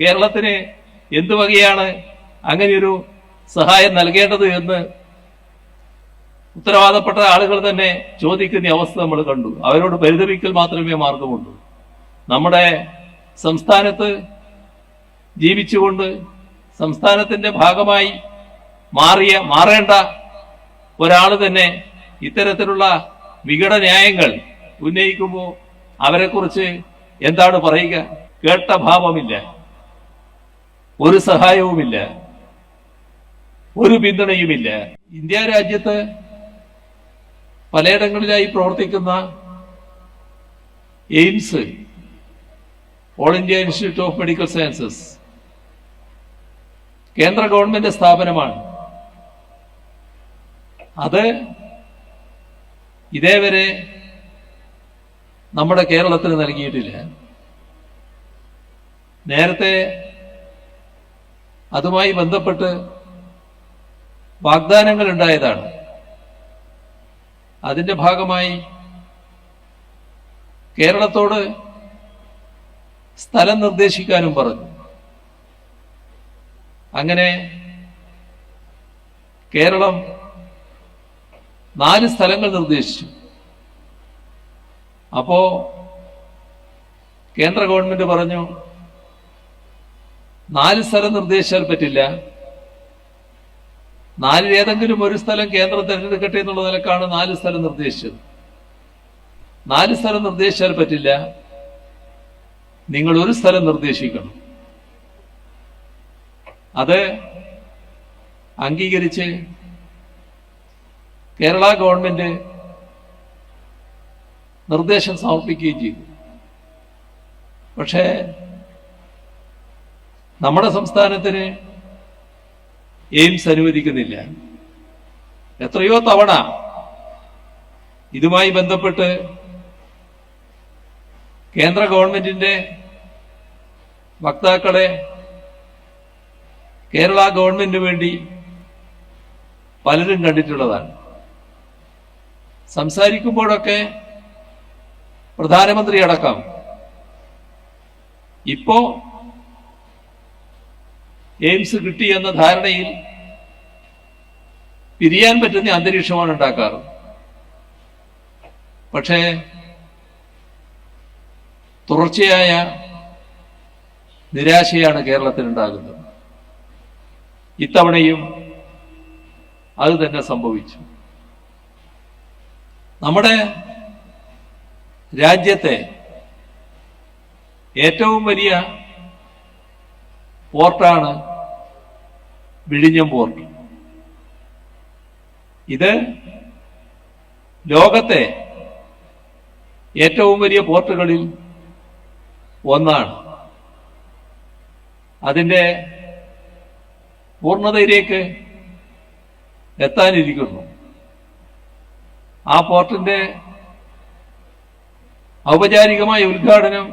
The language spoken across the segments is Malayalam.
കേരളത്തിന് എന്തു വകയാണ് അങ്ങനെയൊരു സഹായം നൽകേണ്ടത് എന്ന് ഉത്തരവാദപ്പെട്ട ആളുകൾ തന്നെ ചോദിക്കുന്ന അവസ്ഥ നമ്മൾ കണ്ടു. അവരോട് പരിതപിക്കൽ മാത്രമേ മാർഗമുള്ളൂ. നമ്മുടെ സംസ്ഥാനത്ത് ജീവിച്ചുകൊണ്ട് സംസ്ഥാനത്തിന്റെ ഭാഗമായി മാറിയ മാറേണ്ട ഒരാൾ തന്നെ ഇത്തരത്തിലുള്ള വികട ന്യായങ്ങൾ ഉന്നയിക്കുമ്പോൾ അവരെക്കുറിച്ച് എന്താണ് പറയുക? കേട്ട ഭാവമില്ല. ഒരു സഹായവുമില്ല. ഒരു പിന്തുണയുമില്ല. ഇന്ത്യ രാജ്യത്ത് പലയിടങ്ങളിലായി പ്രവർത്തിക്കുന്ന AIIMS All India Institute of Medical Sciences കേന്ദ്ര ഗവൺമെന്റ് സ്ഥാപനമാണ്. അത് ഇതേവരെ നമ്മുടെ കേരളത്തിന് നൽകിയിട്ടില്ല. നേരത്തെ അതുമായി ബന്ധപ്പെട്ട് വാഗ്ദാനങ്ങൾ ഉണ്ടായതാണ് അതിന്റെ ഭാഗമായി കേരളത്തോട് സ്ഥലം നിർദ്ദേശിക്കാനും പറഞ്ഞു. അങ്ങനെ കേരളം നാല് സ്ഥലങ്ങൾ നിർദ്ദേശിച്ചു. അപ്പോ കേന്ദ്ര ഗവൺമെന്റ് പറഞ്ഞു നാല് സ്ഥലം നിർദ്ദേശിച്ചാൽ പറ്റില്ല. നാലിൽ ഏതെങ്കിലും ഒരു സ്ഥലം കേന്ദ്രം തിരഞ്ഞെടുക്കട്ടെ എന്നുള്ള നിലക്കാണ് നാല് സ്ഥലം നിർദ്ദേശിച്ചത് നാല് സ്ഥലം നിർദ്ദേശിച്ചാൽ പറ്റില്ല. നിങ്ങൾ ഒരു സ്ഥലം നിർദ്ദേശിക്കണം. അത് അംഗീകരിച്ച് കേരള ഗവൺമെന്റ് നിർദ്ദേശം സമർപ്പിക്കുകയും ചെയ്തു. പക്ഷേ നമ്മുടെ സംസ്ഥാനത്തിന് എയിംസ് അനുവദിക്കുന്നില്ല. എത്രയോ തവണ ഇതുമായി ബന്ധപ്പെട്ട് കേന്ദ്ര ഗവൺമെന്റിന്റെ വക്താക്കളെ കേരള ഗവൺമെന്റിന് വേണ്ടി പലരും കണ്ടിട്ടുള്ളതാണ്. സംസാരിക്കുമ്പോഴൊക്കെ പ്രധാനമന്ത്രി അടക്കം. ഇപ്പോ എയിംസ് കിട്ടി എന്ന ധാരണയിൽ പിരിയാൻ പറ്റുന്ന അന്തരീക്ഷമാണ് ഉണ്ടാക്കാറ്. പക്ഷേ തുടർച്ചയായ നിരാശയാണ് കേരളത്തിനുണ്ടാകുന്നത് ഇത്തവണയും അത് തന്നെ സംഭവിച്ചു. നമ്മുടെ രാജ്യത്തെ ഏറ്റവും വലിയ പോർട്ടാണ് വിഴിഞ്ഞം പോർട്ട് ഇത് ലോകത്തെ ഏറ്റവും വലിയ പോർട്ടുകളിൽ ഒന്നാണ്. അതിന്റെ പൂർണതയിലേക്ക് എത്താനിരിക്കുന്നു. ആ പോർട്ടിന്റെ ഔപചാരികമായ ഉദ്ഘാടനം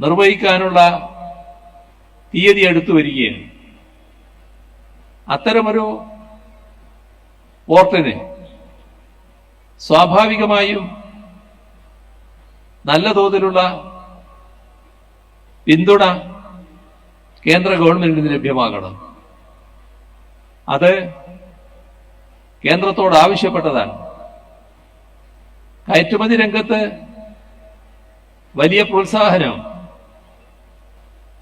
നിർവഹിക്കാനുള്ള തീയതി അടുത്തു വരികയാണ്. അത്തരമൊരു പോർട്ടിന് സ്വാഭാവികമായും നല്ല തോതിലുള്ള പിന്തുണ കേന്ദ്ര ഗവൺമെന്റിന് ലഭ്യമാകണം. അത് കേന്ദ്രത്തോട് ആവശ്യപ്പെട്ടതാണ്. കയറ്റുമതി രംഗത്ത് വലിയ പ്രോത്സാഹനം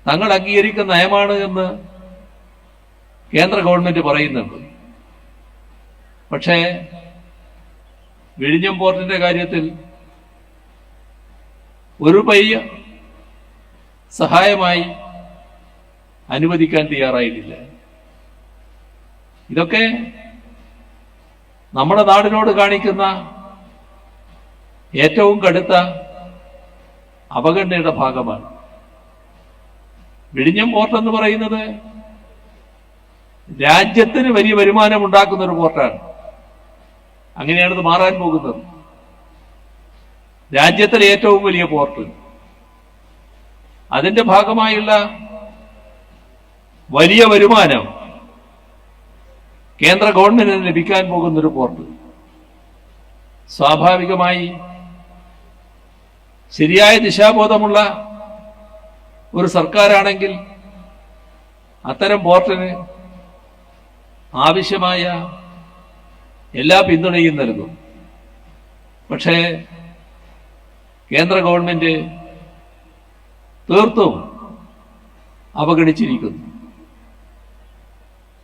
തങ്ങൾ അംഗീകരിക്കുന്ന നയമാണ് എന്ന് കേന്ദ്ര ഗവൺമെന്റ് പറയുന്നുണ്ട്. പക്ഷേ വിഴിഞ്ഞം പോർട്ടിന്റെ കാര്യത്തിൽ ഒരു പയ്യ സഹായമായി അനുവദിക്കാൻ തയ്യാറായിട്ടില്ല. ഇതൊക്കെ നമ്മുടെ നാടിനോട് കാണിക്കുന്ന ഏറ്റവും കടുത്ത അവഗണനയുടെ ഭാഗമാണ്. വിഴിഞ്ഞം പോർട്ട് എന്ന് പറയുന്നത് രാജ്യത്തിന് വലിയ വരുമാനം ഉണ്ടാക്കുന്ന ഒരു പോർട്ടാണ്. അങ്ങനെയാണ് ഇത് മാറാൻ പോകുന്നത്. രാജ്യത്തിലെ ഏറ്റവും വലിയ പോർട്ട്. അതിന്റെ ഭാഗമായുള്ള വലിയ വരുമാനം കേന്ദ്ര ഗവൺമെന്റിന് ലഭിക്കാൻ പോകുന്ന ഒരു പോർട്ട്. സ്വാഭാവികമായി ശരിയായ ദിശാബോധമുള്ള ഒരു സർക്കാരാണെങ്കിൽ അത്തരം പോർട്ടിന് ആവശ്യമായ എല്ലാ പിന്തുണയും നൽകും. പക്ഷേ കേന്ദ്ര ഗവൺമെന്റ് തീർത്തും അവഗണിച്ചിരിക്കുന്നു.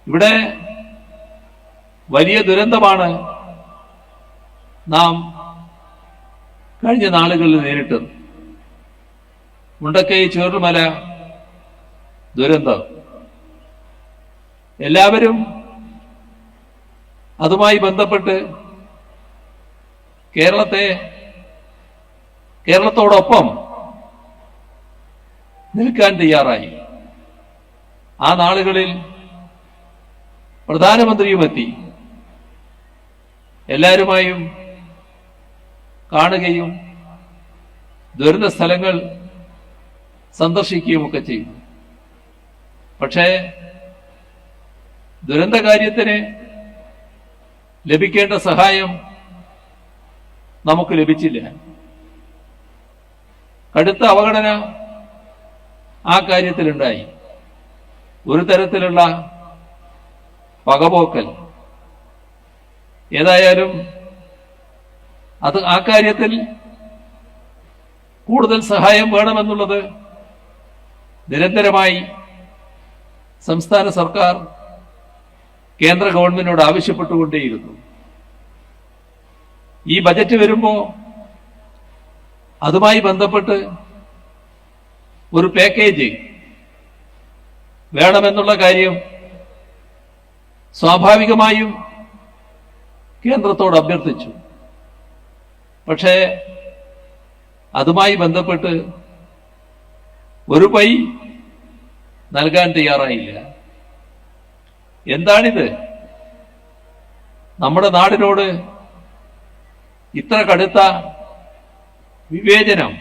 ഇവിടെ വലിയ ദുരന്തമാണ് നാം കഴിഞ്ഞ നാളുകളിൽ നേരിട്ടത്. മുണ്ടക്കൈ ചേർമല ദുരന്തം. എല്ലാവരും അതുമായി ബന്ധപ്പെട്ട് കേരളത്തെ കേരളത്തോടൊപ്പം നിൽക്കാൻ തയ്യാറായി. ആ നാളുകളിൽ പ്രധാനമന്ത്രിയും എത്തി എല്ലാവരുമായും കാണുകയും ദുരന്ത സ്ഥലങ്ങൾ സന്ദർശിക്കുകയും ഒക്കെ ചെയ്തു. പക്ഷേ ദുരന്ത കാര്യത്തിന് ലഭിക്കേണ്ട സഹായം നമുക്ക് ലഭിച്ചില്ല. കടുത്ത അവഗണന ആ കാര്യത്തിലുണ്ടായി. ഒരു തരത്തിലുള്ള പകപോക്കൽ ഏതായാലും അത് ആ കാര്യത്തിൽ കൂടുതൽ സഹായം വേണമെന്നുള്ളത് നിരന്തരമായി സംസ്ഥാന സർക്കാർ കേന്ദ്ര ഗവൺമെന്റിനോട് ആവശ്യപ്പെട്ടുകൊണ്ടേയിരുന്നു. ഈ ബജറ്റ് വരുമ്പോ അതുമായി ബന്ധപ്പെട്ട് ഒരു പാക്കേജ് വേണമെന്നുള്ള കാര്യം സ്വാഭാവികമായും കേന്ദ്രത്തോട് അഭ്യർത്ഥിച്ചു. പക്ഷേ അതുമായി ബന്ധപ്പെട്ട് ഒരു പൈ നൽകാൻ തയ്യാറായില്ല. എന്താണിത്? നമ്മുടെ നാടിനോട് ഇത്ര കടുത്ത വിവേചനം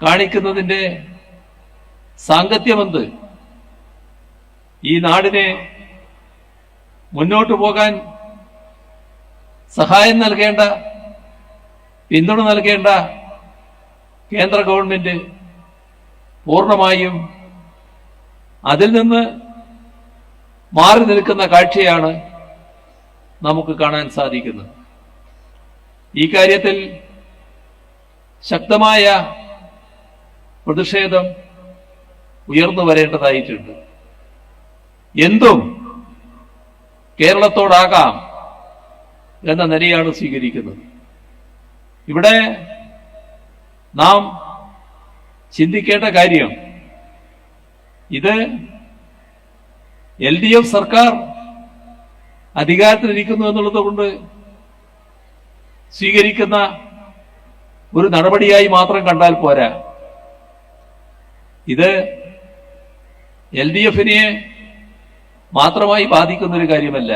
കാണിക്കുന്നതിന്റെ സാങ്കത്യമെന്ത്? ഈ നാടിനെ മുന്നോട്ടു പോകാൻ സഹായം നൽകേണ്ട പിന്തുണ നൽകേണ്ട കേന്ദ്ര ഗവൺമെന്റ് പൂർണമായും അതിൽ നിന്ന് മാറി നിൽക്കുന്ന കാഴ്ചയാണ് നമുക്ക് കാണാൻ സാധിക്കുന്നത്. ഈ കാര്യത്തിൽ ശക്തമായ പ്രതിഷേധം ഉയർന്നു വരേണ്ടതായിട്ടുണ്ട്. എന്തും കേരളത്തോടാകാം എന്ന നിലയാണ് സ്വീകരിക്കുന്നത്. ഇവിടെ നാം ചിന്തിക്കേണ്ട കാര്യം ഇത് എൽ ഡി എഫ് സർക്കാർ അധികാരത്തിലിരിക്കുന്നു എന്നുള്ളത് കൊണ്ട് സ്വീകരിക്കുന്ന ഒരു നടപടിയായി മാത്രം കണ്ടാൽ പോരാ. ഇത് എൽ ഡി എഫിനെ മാത്രമായി ബാധിക്കുന്ന ഒരു കാര്യമല്ല.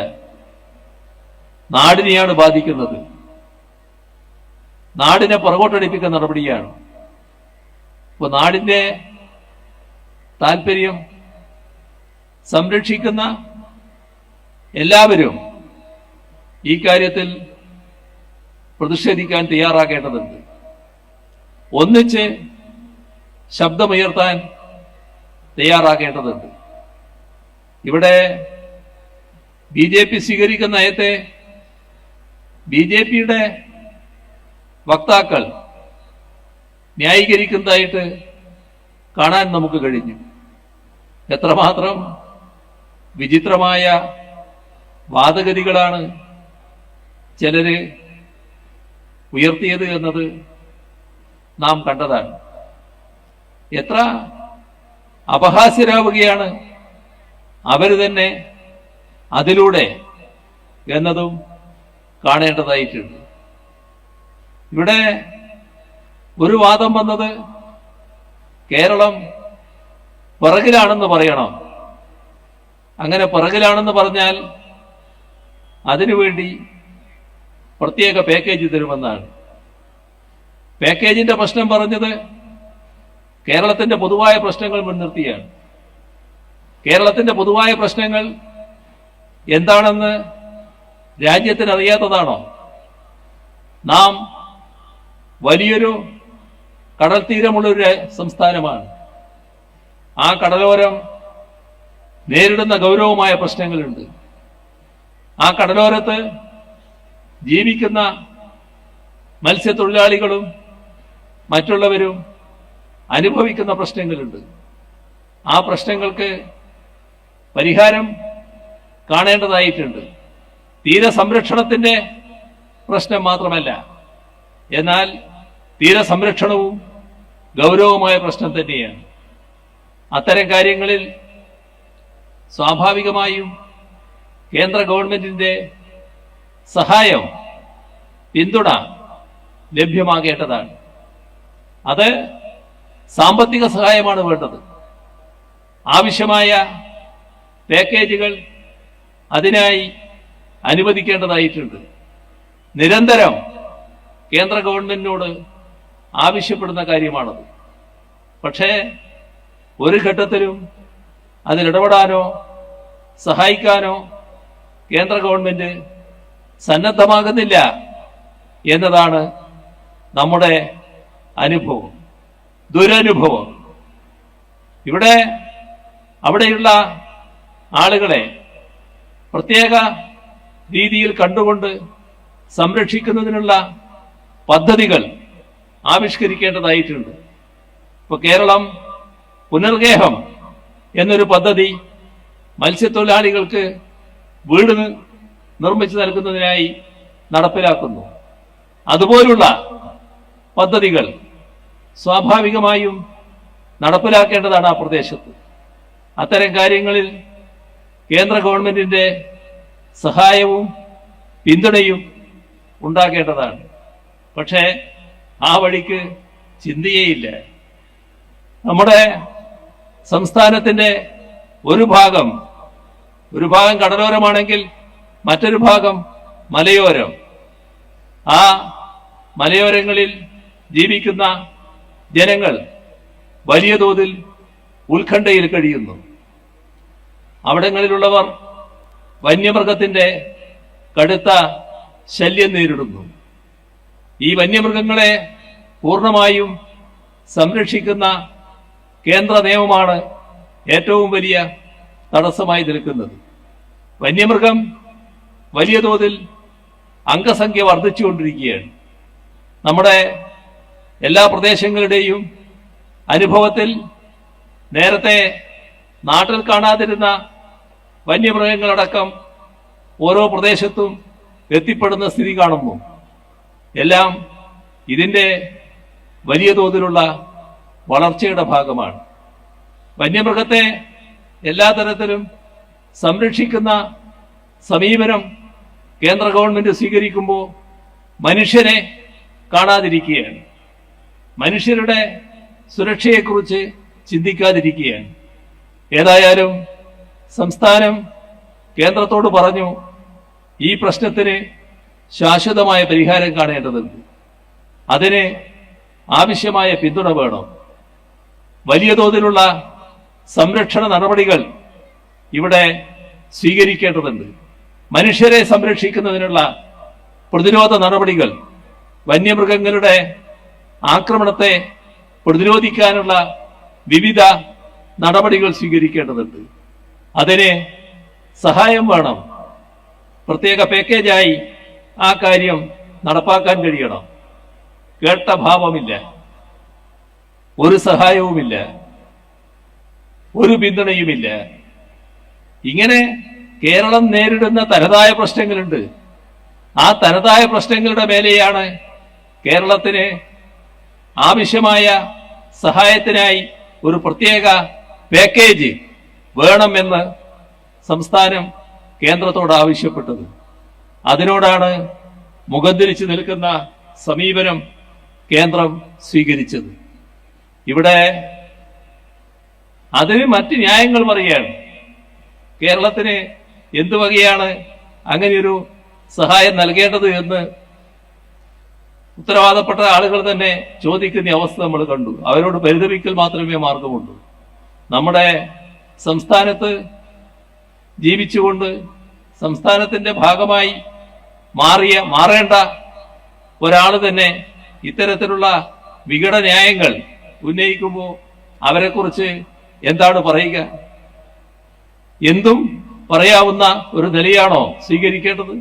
നാടിനെയാണ് ബാധിക്കുന്നത്. നാടിനെ പുറകോട്ടടിപ്പിക്കുന്ന നടപടിയാണ്. ഇപ്പൊ നാടിന്റെ താല്പര്യം സംരക്ഷിക്കുന്ന എല്ലാവരും ഈ കാര്യത്തിൽ പ്രതിഷേധിക്കാൻ തയ്യാറാക്കേണ്ടതുണ്ട് ഒന്നിച്ച് ശബ്ദമുയർത്താൻ തയ്യാറാക്കേണ്ടതുണ്ട് ഇവിടെ ബി ജെ പി സ്വീകരിക്കുന്ന നയത്തെ ബി ജെ പിയുടെ വക്താക്കൾ ന്യായീകരിക്കുന്നതായിട്ട് കാണാൻ നമുക്ക് കഴിഞ്ഞു. എത്രമാത്രം വിചിത്രമായ വാദഗതികളാണ് ചിലര് ഉയർത്തിയത് എന്നത് നാം കണ്ടതാണ്. എത്ര അപഹാസ്യരാവുകയാണ് അവർ തന്നെ അതിലൂടെ എന്നതും കാണേണ്ടതായിട്ടുണ്ട്. ഇവിടെ ഒരു വാദം വന്നത് കേരളം പിറകിലാണെന്ന് പറയണം. അങ്ങനെ പിറകിലാണെന്ന് പറഞ്ഞാൽ അതിനുവേണ്ടി പ്രത്യേക പാക്കേജ് തരുമെന്നാണ്. പാക്കേജിന്റെ പ്രശ്നം പറഞ്ഞത് കേരളത്തിന്റെ പൊതുവായ പ്രശ്നങ്ങൾ മുൻനിർത്തിയാണ്. കേരളത്തിന്റെ പൊതുവായ പ്രശ്നങ്ങൾ എന്താണെന്ന് രാജ്യത്തിന് അറിയാത്തതാണോ നാം വലിയൊരു കടൽ തീരമുള്ളൊരു സംസ്ഥാനമാണ്. ആ കടലോരം നേരിടുന്ന ഗൗരവമായ പ്രശ്നങ്ങളുണ്ട്. ആ കടലോരത്ത് ജീവിക്കുന്ന മത്സ്യത്തൊഴിലാളികളും മറ്റുള്ളവരും അനുഭവിക്കുന്ന പ്രശ്നങ്ങളുണ്ട്. ആ പ്രശ്നങ്ങൾക്ക് പരിഹാരം കാണേണ്ടതായിട്ടുണ്ട്. തീരസംരക്ഷണത്തിന്റെ പ്രശ്നം മാത്രമല്ല. എന്നാൽ തീരസംരക്ഷണവും ഗൗരവമായ പ്രശ്നം തന്നെയാണ്. അത്തരം കാര്യങ്ങളിൽ സ്വാഭാവികമായും കേന്ദ്ര ഗവൺമെന്റിന്റെ സഹായം പിന്തുണ ലഭ്യമാകേണ്ടതാണ്. അത് സാമ്പത്തിക സഹായമാണ് വേണ്ടത്. ആവശ്യമായ പാക്കേജുകൾ അതിനായി അനുവദിക്കേണ്ടതായിട്ടുണ്ട്. നിരന്തരം കേന്ദ്ര ഗവൺമെന്റിനോട് ആവശ്യപ്പെടുന്ന കാര്യമാണത്. പക്ഷേ ഒരു ഘട്ടത്തിലും അതിലിടപെടാനോ സഹായിക്കാനോ കേന്ദ്ര ഗവൺമെന്റ് സന്നദ്ധമാകുന്നില്ല എന്നതാണ് നമ്മുടെ അനുഭവം ദുരനുഭവം. ഇവിടെ അവിടെയുള്ള ആളുകളെ പ്രത്യേക രീതിയിൽ കണ്ടുകൊണ്ട് സംരക്ഷിക്കുന്നതിനുള്ള പദ്ധതികൾ ആവിഷ്കരിക്കേണ്ടതായിട്ടുണ്ട്. ഇപ്പൊ കേരളം പുനർഗേഹം എന്നൊരു പദ്ധതി മത്സ്യത്തൊഴിലാളികൾക്ക് വീട് നിർമ്മിച്ചു നൽകുന്നതിനായി നടപ്പിലാക്കുന്നു. അതുപോലുള്ള പദ്ധതികൾ സ്വാഭാവികമായും നടപ്പിലാക്കേണ്ടതാണ് ആ പ്രദേശത്ത്. അത്തരം കാര്യങ്ങളിൽ കേന്ദ്ര ഗവൺമെന്റിന്റെ സഹായവും പിന്തുണയും ഉണ്ടാക്കേണ്ടതാണ്. പക്ഷേ ആ വഴിക്ക് ചിന്തയേയില്ല. നമ്മുടെ സംസ്ഥാനത്തിന്റെ ഒരു ഭാഗം ഒരു ഭാഗം കടലോരമാണെങ്കിൽ മറ്റൊരു ഭാഗം മലയോരം. ആ മലയോരങ്ങളിൽ ജീവിക്കുന്ന ജനങ്ങൾ വലിയ തോതിൽ ഉത്കണ്ഠയിൽ കഴിയുന്നു. അവിടങ്ങളിലുള്ളവർ വന്യമൃഗത്തിന്റെ കടുത്ത ശല്യം നേരിടുന്നു. ഈ വന്യമൃഗങ്ങളെ പൂർണമായും സംരക്ഷിക്കുന്ന കേന്ദ്ര നിയമമാണ് ഏറ്റവും വലിയ തടസ്സമായി നിൽക്കുന്നത്. വന്യമൃഗം വലിയ തോതിൽ അംഗസംഖ്യ വർദ്ധിച്ചുകൊണ്ടിരിക്കുകയാണ്. നമ്മുടെ എല്ലാ പ്രദേശങ്ങളുടെയും അനുഭവത്തിൽ നേരത്തെ നാട്ടിൽ കാണാതിരുന്ന വന്യമൃഗങ്ങളടക്കം ഓരോ പ്രദേശത്തും എത്തിപ്പെടുന്ന സ്ഥിതി കാണുന്നു. എല്ലാം ഇതിന്റെ വലിയ തോതിലുള്ള വളർച്ചയുടെ ഭാഗമാണ്. വന്യമൃഗത്തെ എല്ലാ തരത്തിലും സംരക്ഷിക്കുന്ന സമീപനം കേന്ദ്ര ഗവൺമെന്റ് സ്വീകരിക്കുമ്പോൾ മനുഷ്യനെ കാണാതിരിക്കുകയാണ്. മനുഷ്യരുടെ സുരക്ഷയെക്കുറിച്ച് ചിന്തിക്കാതിരിക്കുകയാണ്. ഏതായാലും സംസ്ഥാനം കേന്ദ്രത്തോട് പറഞ്ഞു ഈ പ്രശ്നത്തിന് ശാശ്വതമായ പരിഹാരം കാണേണ്ടതുണ്ട്. അതിന് ആവശ്യമായ പിന്തുണ വേണം. വലിയ തോതിലുള്ള സംരക്ഷണ നടപടികൾ ഇവിടെ സ്വീകരിക്കേണ്ടതുണ്ട്. മനുഷ്യരെ സംരക്ഷിക്കുന്നതിനുള്ള പ്രതിരോധ നടപടികൾ വന്യമൃഗങ്ങളുടെ ആക്രമണത്തെ പ്രതിരോധിക്കാനുള്ള വിവിധ നടപടികൾ സ്വീകരിക്കേണ്ടതുണ്ട്. അതിന് സഹായം വേണം. പ്രത്യേക പാക്കേജായി ആ കാര്യം നടപ്പാക്കാൻ കഴിയണം. കേട്ട ഭാവമില്ല. ഒരു സഹായവുമില്ല. ഒരു പിന്തുണയുമില്ല. ഇങ്ങനെ കേരളം നേരിടുന്ന തനതായ പ്രശ്നങ്ങളുണ്ട്. ആ തനതായ പ്രശ്നങ്ങളുടെ മേലെയാണ് കേരളത്തിന് ആവശ്യമായ സഹായത്തിനായി ഒരു പ്രത്യേക പാക്കേജ് വേണമെന്ന് സംസ്ഥാനം കേന്ദ്രത്തോട് ആവശ്യപ്പെട്ടത്. അതിനോടാണ് മുഖം തിരിച്ചു നിൽക്കുന്ന സമീപനം കേന്ദ്രം സ്വീകരിച്ചത്. ഇവിടെ അതിന് മറ്റ് ന്യായങ്ങൾ പറയുകയാണ്. കേരളത്തിന് എന്തു വകയാണ് അങ്ങനെയൊരു സഹായം നൽകേണ്ടത് എന്ന് ഉത്തരവാദപ്പെട്ട ആളുകൾ തന്നെ ചോദിക്കുന്ന അവസ്ഥ നമ്മൾ കണ്ടു. അവരോട് പരിതപിക്കൽ മാത്രമേ മാർഗമുള്ളൂ. നമ്മുടെ സംസ്ഥാനത്ത് ജീവിച്ചുകൊണ്ട് സംസ്ഥാനത്തിന്റെ ഭാഗമായി മാറിയ മാറേണ്ട ഒരാൾ തന്നെ ഇത്തരത്തിലുള്ള വികട ന്യായങ്ങൾ ഉന്നയിക്കുമ്പോൾ അവരെക്കുറിച്ച് എന്താണ് പറയുക? എന്തും പറയാവുന്ന ഒരു നിലയാണോ സ്വീകരിക്കേണ്ടത്?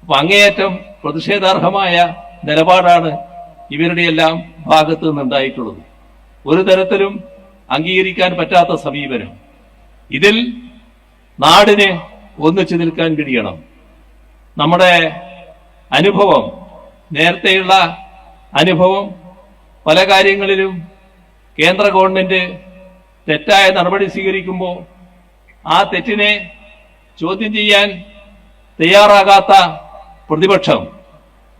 അപ്പൊ അങ്ങേയറ്റം പ്രതിഷേധാർഹമായ നിലപാടാണ് ഇവരുടെയെല്ലാം ഭാഗത്തു നിന്നുണ്ടായിട്ടുള്ളത്. ഒരു തരത്തിലും അംഗീകരിക്കാൻ പറ്റാത്ത സമീപനം. ഇതിൽ നാടിന് ഒന്നിച്ചു നിൽക്കാൻ കഴിയണം. നമ്മുടെ അനുഭവം നേരത്തെയുള്ള അനുഭവം പല കാര്യങ്ങളിലും കേന്ദ്ര ഗവൺമെന്റ് തെറ്റായ നടപടി സ്വീകരിക്കുമ്പോൾ ആ തെറ്റിനെ ചോദ്യം ചെയ്യാൻ തയ്യാറാകാത്ത പ്രതിപക്ഷം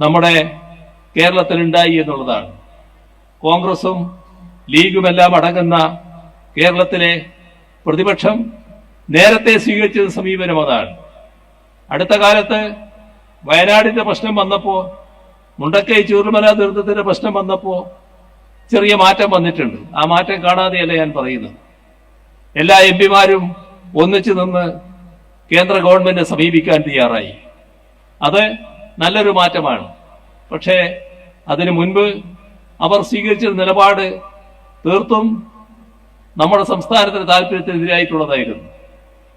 നമ്മുടെ കേരളത്തിലുണ്ടായി എന്നുള്ളതാണ്. കോൺഗ്രസും ലീഗുമെല്ലാം അടങ്ങുന്ന കേരളത്തിലെ പ്രതിപക്ഷം നേരത്തെ സ്വീകരിച്ച സമീപനം അതാണ്. അടുത്ത കാലത്ത് വയനാടിന്റെ പ്രശ്നം വന്നപ്പോ മുണ്ടക്കൈ ചൂർമല ദുരന്തത്തിന്റെ പ്രശ്നം വന്നപ്പോ ചെറിയ മാറ്റം വന്നിട്ടുണ്ട്. ആ മാറ്റം കാണാതെയല്ല ഞാൻ പറയുന്നത്? എല്ലാ എം പിമാരും ഒന്നിച്ചു നിന്ന് കേന്ദ്ര ഗവൺമെന്റിനെ സമീപിക്കാൻ തയ്യാറായി. അത് നല്ലൊരു മാറ്റമാണ്. പക്ഷേ അതിനു മുൻപ് അവർ സ്വീകരിച്ച നിലപാട് തീർത്തും നമ്മുടെ സംസ്ഥാനത്തിന് താല്പര്യത്തിനെതിരായിട്ടുള്ളതായിരുന്നു.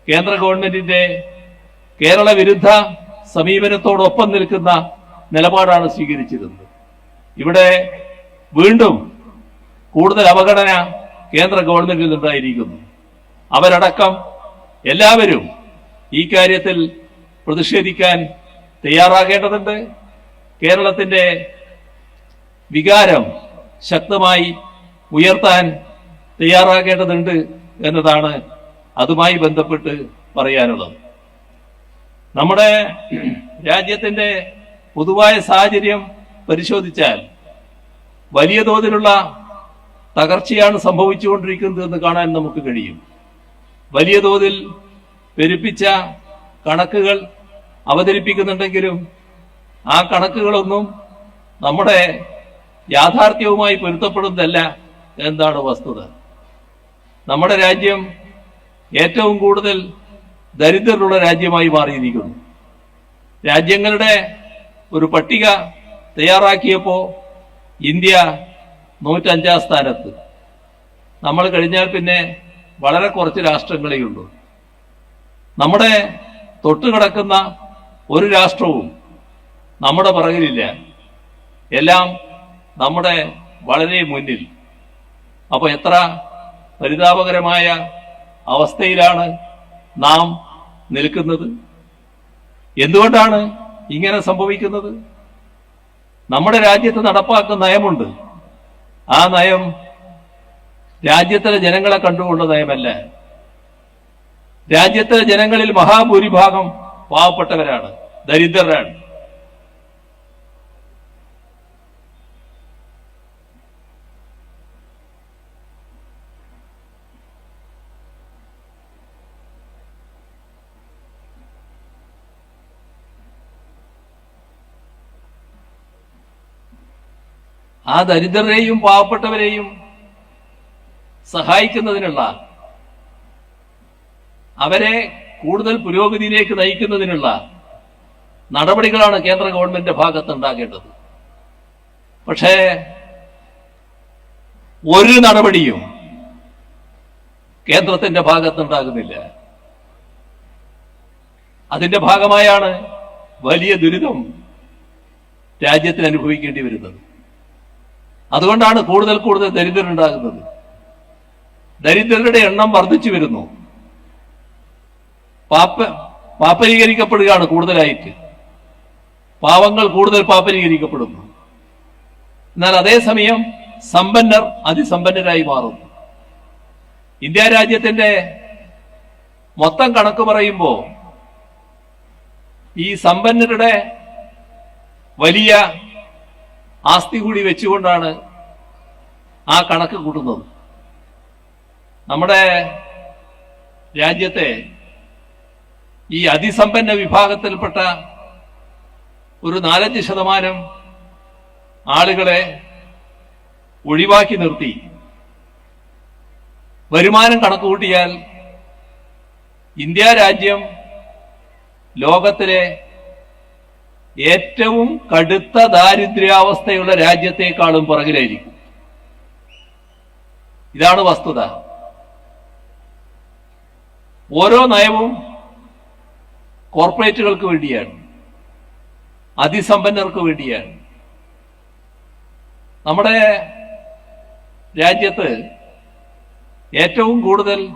കേന്ദ്ര ഗവൺമെന്റിന്റെ കേരള വിരുദ്ധ സമീപനത്തോടൊപ്പം നിൽക്കുന്ന നിലപാടാണ് സ്വീകരിച്ചിരുന്നത്. ഇവിടെ വീണ്ടും കൂടുതൽ അവഗണന കേന്ദ്ര ഗവൺമെന്റിൽ നിന്നുണ്ടായിരിക്കുന്നു. അവരടക്കം എല്ലാവരും ഈ കാര്യത്തിൽ പ്രതിഷേധിക്കാൻ തയ്യാറാകേണ്ടതുണ്ട്. കേരളത്തിന്റെ വികാരം ശക്തമായി ഉയർത്താൻ തയ്യാറാകേണ്ടതുണ്ട് എന്നതാണ് അതുമായി ബന്ധപ്പെട്ട് പറയാനുള്ളത്. നമ്മുടെ രാജ്യത്തിന്റെ പൊതുവായ സാഹചര്യം പരിശോധിച്ചാൽ വലിയ തോതിലുള്ള തകർച്ചയാണ് സംഭവിച്ചുകൊണ്ടിരിക്കുന്നത് എന്ന് കാണാൻ നമുക്ക് കഴിയും. വലിയ തോതിൽ പെരുപ്പിച്ച കണക്കുകൾ അവതരിപ്പിക്കുന്നുണ്ടെങ്കിലും ആ കണക്കുകളൊന്നും നമ്മുടെ യാഥാർത്ഥ്യവുമായി പൊരുത്തപ്പെടുന്നതല്ല എന്താണ് വസ്തുത. നമ്മുടെ രാജ്യം ഏറ്റവും കൂടുതൽ ദരിദ്രരുള്ള രാജ്യമായി മാറിയിരിക്കുന്നു. രാജ്യങ്ങളുടെ ഒരു പട്ടിക തയ്യാറാക്കിയപ്പോൾ ഇന്ത്യ നൂറ്റഞ്ചാം സ്ഥാനത്ത്. നമ്മൾ കഴിഞ്ഞാൽ പിന്നെ വളരെ കുറച്ച് രാഷ്ട്രങ്ങളേ ഉള്ളൂ. നമ്മുടെ തൊട്ടുകിടക്കുന്ന ഒരു രാഷ്ട്രവും നമ്മുടെ പിറകിലില്ല. എല്ലാം നമ്മുടെ വളരെ മുന്നിൽ. അപ്പോൾ എത്ര പരിതാപകരമായ അവസ്ഥയിലാണ് നാം നിൽക്കുന്നത്? എന്തുകൊണ്ടാണ് ഇങ്ങനെ സംഭവിക്കുന്നത്? നമ്മുടെ രാജ്യത്ത് നടപ്പാക്കുന്ന നയമുണ്ട്. ആ നയം രാജ്യത്തിലെ ജനങ്ങളെ കണ്ടുകൊണ്ട നയമല്ല. രാജ്യത്തിലെ ജനങ്ങളിൽ മഹാഭൂരിഭാഗം പാവപ്പെട്ടവരാണ് ദരിദ്രരാണ്. ആ ദരിദ്രരെയും പാവപ്പെട്ടവരെയും സഹായിക്കുന്നതിനുള്ള അവരെ കൂടുതൽ പുരോഗതിയിലേക്ക് നയിക്കുന്നതിനുള്ള നടപടികളാണ് കേന്ദ്ര ഗവൺമെന്റിന്റെ ഭാഗത്ത് ഉണ്ടാകേണ്ടത് പക്ഷേ ഒരു നടപടിയും കേന്ദ്രത്തിന്റെ ഭാഗത്തുണ്ടാകുന്നില്ല. അതിന്റെ ഭാഗമായാണ് വലിയ ദുരിതം രാജ്യത്തിന് അനുഭവിക്കേണ്ടി വരുന്നത്. അതുകൊണ്ടാണ് കൂടുതൽ കൂടുതൽ ദരിദ്രരുണ്ടാകുന്നത്. ദരിദ്രരുടെ എണ്ണം വർദ്ധിച്ചു വരുന്നു. പാപ്പ പാപ്പരീകരിക്കപ്പെടുകയാണ് കൂടുതലായിട്ട്. പാവങ്ങൾ കൂടുതൽ പാപ്പരീകരിക്കപ്പെടുന്നു. എന്നാൽ അതേസമയം സമ്പന്നർ അതിസമ്പന്നരായി മാറുന്നു. ഇന്ത്യ രാജ്യത്തിന്റെ മൊത്തം കണക്ക് പറയുമ്പോൾ ഈ സമ്പന്നരുടെ വലിയ ആസ്തി കൂടി വെച്ചുകൊണ്ടാണ് ആ കണക്ക് കൂട്ടുന്നത്. നമ്മുടെ രാജ്യത്തെ ഈ അതിസമ്പന്ന വിഭാഗത്തിൽപ്പെട്ട ഒരു നാലഞ്ച് ശതമാനം ആളുകളെ ഒഴിവാക്കി നിർത്തി. വരുമാനം കണക്ക് കൂട്ടിയാൽ ഇന്ത്യ രാജ്യം ലോകത്തിലെ ഏറ്റവും കടുത്ത ദാരിദ്ര്യാവസ്ഥയുള്ള രാജ്യത്തെക്കാളും പുറകിലായിരിക്കും. ഇതാണ് വസ്തുത. ഓരോ നയവും കോർപ്പറേറ്റുകൾക്ക് വേണ്ടിയാണ്. അതിസമ്പന്നർക്ക് വേണ്ടിയാണ്. നമ്മുടെ രാജ്യത്ത് ഏറ്റവും കൂടുതൽ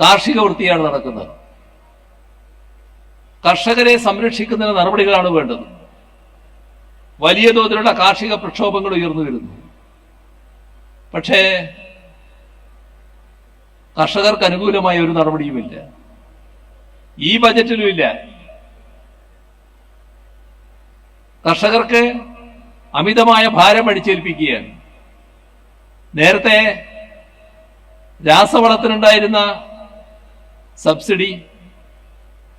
കാർഷിക വൃത്തിയാണ് നടക്കുന്നത്. കർഷകരെ സംരക്ഷിക്കുന്നതിന് നടപടികളാണ് വേണ്ടത്. വലിയ തോതിലുള്ള കാർഷിക പ്രക്ഷോഭങ്ങൾ ഉയർന്നു വരുന്നു. പക്ഷേ കർഷകർക്ക് അനുകൂലമായ ഒരു നടപടിയുമില്ല. ഈ ബജറ്റിലും ഇല്ല കർഷകർക്ക് അമിതമായ ഭാരം അടിച്ചേൽപ്പിക്കുകയാണ്. നേരത്തെ രാസവളത്തിനുണ്ടായിരുന്ന സബ്സിഡി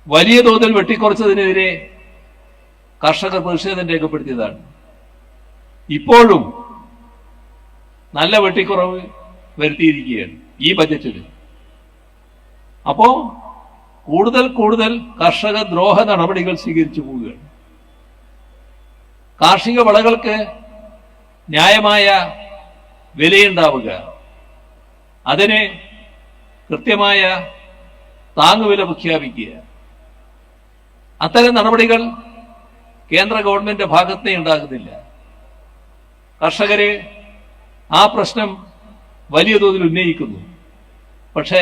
വലിയ തോതിൽ വെട്ടിക്കുറച്ചതിനെതിരെ കർഷകർ പ്രതിഷേധം രേഖപ്പെടുത്തിയതാണ്. ഇപ്പോഴും നല്ല വെട്ടിക്കുറവ് വരുത്തിയിരിക്കുകയാണ് ഈ ബജറ്റിൽ അപ്പോ കൂടുതൽ കൂടുതൽ കർഷക ദ്രോഹ നടപടികൾ സ്വീകരിച്ചു പോവുകയാണ്. കാർഷിക വിളകൾക്ക് ന്യായമായ വിലയുണ്ടാവുക. അതിന് കൃത്യമായ താങ്ങുവില പ്രഖ്യാപിക്കുക. അത്തരം നടപടികൾ കേന്ദ്ര ഗവൺമെന്റ് ഭാഗത്തേ ഉണ്ടാകുന്നില്ല. കർഷകരെ ആ പ്രശ്നം വലിയ തോതിൽ ഉന്നയിക്കുന്നു. പക്ഷേ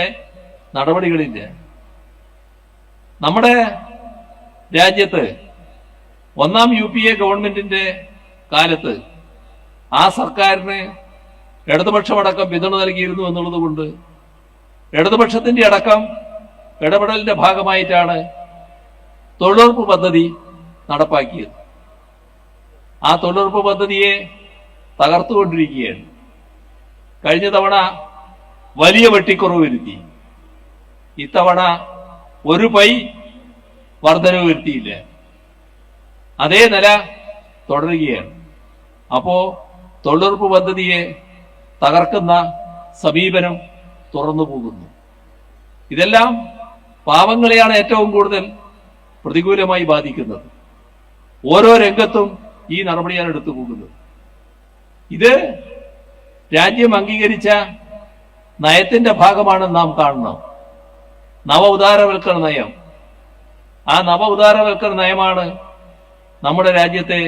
നടപടികളില്ല. നമ്മുടെ രാജ്യത്ത് ഒന്നാം യു പി എ ഗവൺമെന്റിന്റെ കാലത്ത് ആ സർക്കാരിന് ഇടതുപക്ഷമടക്കം പിന്തുണ നൽകിയിരുന്നു എന്നുള്ളത് കൊണ്ട് ഇടതുപക്ഷത്തിന്റെ അടക്കം ഇടപെടലിന്റെ ഭാഗമായിട്ടാണ് തൊഴിലുറപ്പ് പദ്ധതി നടപ്പാക്കിയത്. ആ തൊഴിലുറപ്പ് പദ്ധതിയെ തകർത്തുകൊണ്ടിരിക്കുകയാണ്. കഴിഞ്ഞ തവണ വലിയ വെട്ടിക്കുറവ് വരുത്തി. ഇത്തവണ ഒരു പൈ വർധനവ് വരുത്തിയില്ല. അതേ നില തുടരുകയാണ്. അപ്പോ തൊഴിലുറപ്പ് പദ്ധതിയെ തകർക്കുന്ന സമീപനം തുറന്നു പോകുന്നു. ഇതെല്ലാം പാവങ്ങളെയാണ് ഏറ്റവും കൂടുതൽ പ്രതികൂലമായി ബാധിക്കുന്നത്. ഓരോ രംഗത്തും ഈ നടപടിയാണ് എടുത്തു പോകുന്നത് ഇത് രാജ്യം അംഗീകരിച്ച നയത്തിന്റെ ഭാഗമാണ് നാം കാണണം നവ ഉദാരവൽക്കരണ നയം. ആ നവ ഉദാരവൽക്കരണ നയമാണ് നമ്മുടെ രാജ്യത്തെ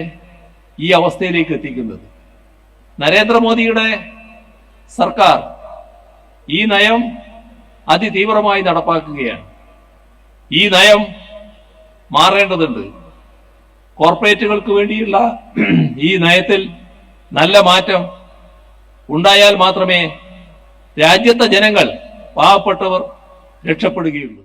ഈ അവസ്ഥയിലേക്ക് എത്തിക്കുന്നത്. നരേന്ദ്രമോദിയുടെ സർക്കാർ ഈ നയം അതിതീവ്രമായി നടപ്പാക്കുകയാണ്. ഈ നയം മാറേണ്ടതുണ്ട്. കോർപ്പറേറ്റുകൾക്ക് വേണ്ടിയുള്ള ഈ നയത്തിൽ നല്ല മാറ്റം ഉണ്ടായാൽ മാത്രമേ രാജ്യത്തെ ജനങ്ങൾ പാവപ്പെട്ടവർ രക്ഷപ്പെടുകയുള്ളൂ.